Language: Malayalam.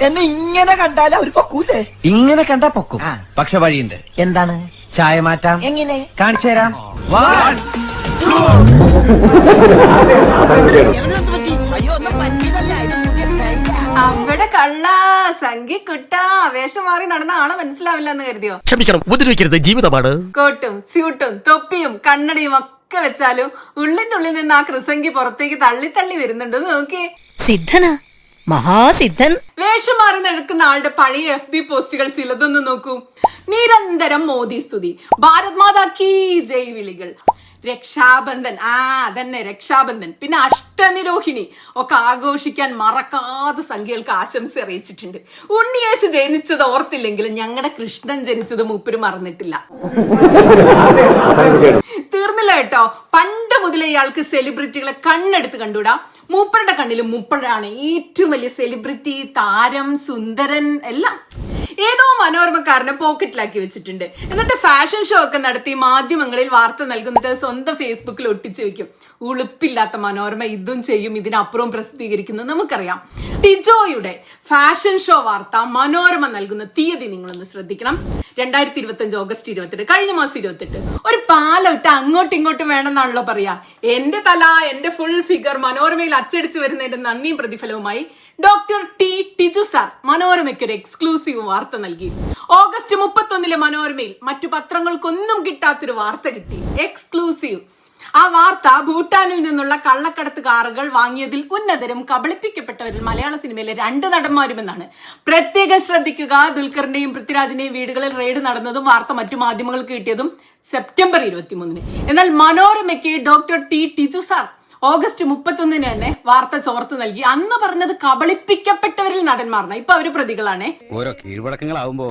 എന്നെ ഇങ്ങനെ കണ്ടാൽ അവർ പൊക്കൂലേ ഇങ്ങനെ കണ്ടാ പൊക്കും. ആ. പക്ഷെ വഴിയുണ്ട്. എന്താണ്? ചായ മാറ്റാം. എങ്ങനെ? കാണിച്ചു തരാം. വാ. അയ്യോ ഒന്നും പറ്റിയതല്ല. ഇത് പുതിയ സ്റ്റൈലാ. അവിടെ കള്ള സംഖ്യ കുട്ട വേഷം മാറി നടന്ന ആളെ മനസ്സിലാവില്ല എന്ന് കരുതിയോ? ക്ഷമിക്കണം ഉപദ്രവിക്കരുത്. ജീവിതമാണ്. കോട്ടും സ്യൂട്ടും തൊപ്പിയും കണ്ണടയും ഒക്കെ വെച്ചാലും ഉള്ളിന്റെ ഉള്ളിൽ നിന്ന് ആ കൃസംഗി പുറത്തേക്ക് തള്ളി തള്ളി വരുന്നുണ്ട്. നോക്കി സിദ്ധനാ. മഹാസിദ്ധൻ. വേഷം മാറി നടക്കുന്ന ആളുടെ പഴയ എഫ് ബി പോസ്റ്റുകൾ ചിലതൊന്ന് നോക്കൂ. നിരന്തരം മോദി സ്തുതി. ഭാരത് മാതാ കീ ജയ് വിളികൾ. രക്ഷാബന്ധൻ. ആ അതന്നെ രക്ഷാബന്ധൻ. പിന്നെ അഷ്ടനിരോഹിണി. ഒക്കെ ആഘോഷിക്കാൻ മറക്കാതെ സംഖ്യകൾക്ക് ആശംസ അറിയിച്ചിട്ടുണ്ട്. ഉണ്ണിയേശു ജനിച്ചത് ഓർത്തില്ലെങ്കിലും ഞങ്ങളുടെ കൃഷ്ണൻ ജനിച്ചത് മൂപ്പര് മറന്നിട്ടില്ല. ഇയാൾക്ക് സെലിബ്രിറ്റികളെ കണ്ണെടുത്ത് കണ്ടുവിടാ മൂപ്പരുടെ കണ്ണിലും മൂപ്പരാണ് ഏറ്റവും വലിയ സെലിബ്രിറ്റി താരം സുന്ദരൻ എല്ലാം. ഏതോ മനോരമക്കാരനെ പോക്കറ്റിലാക്കി വെച്ചിട്ടുണ്ട്. എന്നിട്ട് ഫാഷൻ ഷോ ഒക്കെ നടത്തി മാധ്യമങ്ങളിൽ വാർത്ത നൽകുന്നിട്ട് സ്വന്തം ഫേസ്ബുക്കിൽ ഒട്ടിച്ചു വെക്കും. ഉളുപ്പില്ലാത്ത മനോരമ ഇതും ചെയ്യും ഇതിനപ്പുറവും പ്രസിദ്ധീകരിക്കുന്നത് നമുക്കറിയാം. ടിജോയുടെ ഫാഷൻ ഷോ വാർത്ത മനോരമ നൽകുന്ന തീയതി നിങ്ങളൊന്ന് ശ്രദ്ധിക്കണം. രണ്ടായിരത്തി ഇരുപത്തി അഞ്ച് ഓഗസ്റ്റ് ഇരുപത്തെട്ട് കഴിഞ്ഞ മാസം ഇരുപത്തെട്ട് ഒരു പാലം ഇട്ട് അങ്ങോട്ടും ഇങ്ങോട്ടും വേണമെന്നാണല്ലോ പറയാ. എന്റെ തല എന്റെ ഫുൾ ഫിഗർ മനോരമയിൽ അച്ചടിച്ചു വരുന്നതിന്റെ നന്ദിയും പ്രതിഫലവുമായി ഡോക്ടർ ടി ടിജു സാർ മനോരമയ്ക്ക് ഒരു എക്സ്ക്ലൂസീവ് വാർത്ത നൽകി. ഓഗസ്റ്റ് മുപ്പത്തൊന്നിലെ മനോരമയിൽ മറ്റു പത്രങ്ങൾക്കൊന്നും കിട്ടാത്തൊരു വാർത്ത കിട്ടി. എക്സ്ക്ലൂസീവ് ആ വാർത്ത ഭൂട്ടാനിൽ നിന്നുള്ള കള്ളക്കടത്ത് കാറുകൾ വാങ്ങിയതിൽ ഉന്നതരും കബളിപ്പിക്കപ്പെട്ടവരിൽ മലയാള സിനിമയിലെ രണ്ട് നടന്മാരുമെന്നാണ്. പ്രത്യേകം ശ്രദ്ധിക്കുക. ദുൽഖറിന്റെയും പൃഥ്വിരാജിന്റെയും വീടുകളിൽ റെയ്ഡ് നടന്നതും വാർത്ത മറ്റു മാധ്യമങ്ങൾക്ക് കിട്ടിയതും സെപ്റ്റംബർ ഇരുപത്തിമൂന്നിന്. എന്നാൽ മനോരമയ്ക്ക് doctor T Tiju sir August മുപ്പത്തൊന്നിന് തന്നെ വാർത്ത ചോർത്ത് നൽകി. അന്ന് പറഞ്ഞത് കബളിപ്പിക്കപ്പെട്ടവരിൽ നടന്മാർന്ന. ഇപ്പൊ അവർ പ്രതികളാണ്. ഓരോ കീഴ്വഴക്കങ്ങളാവുമ്പോ.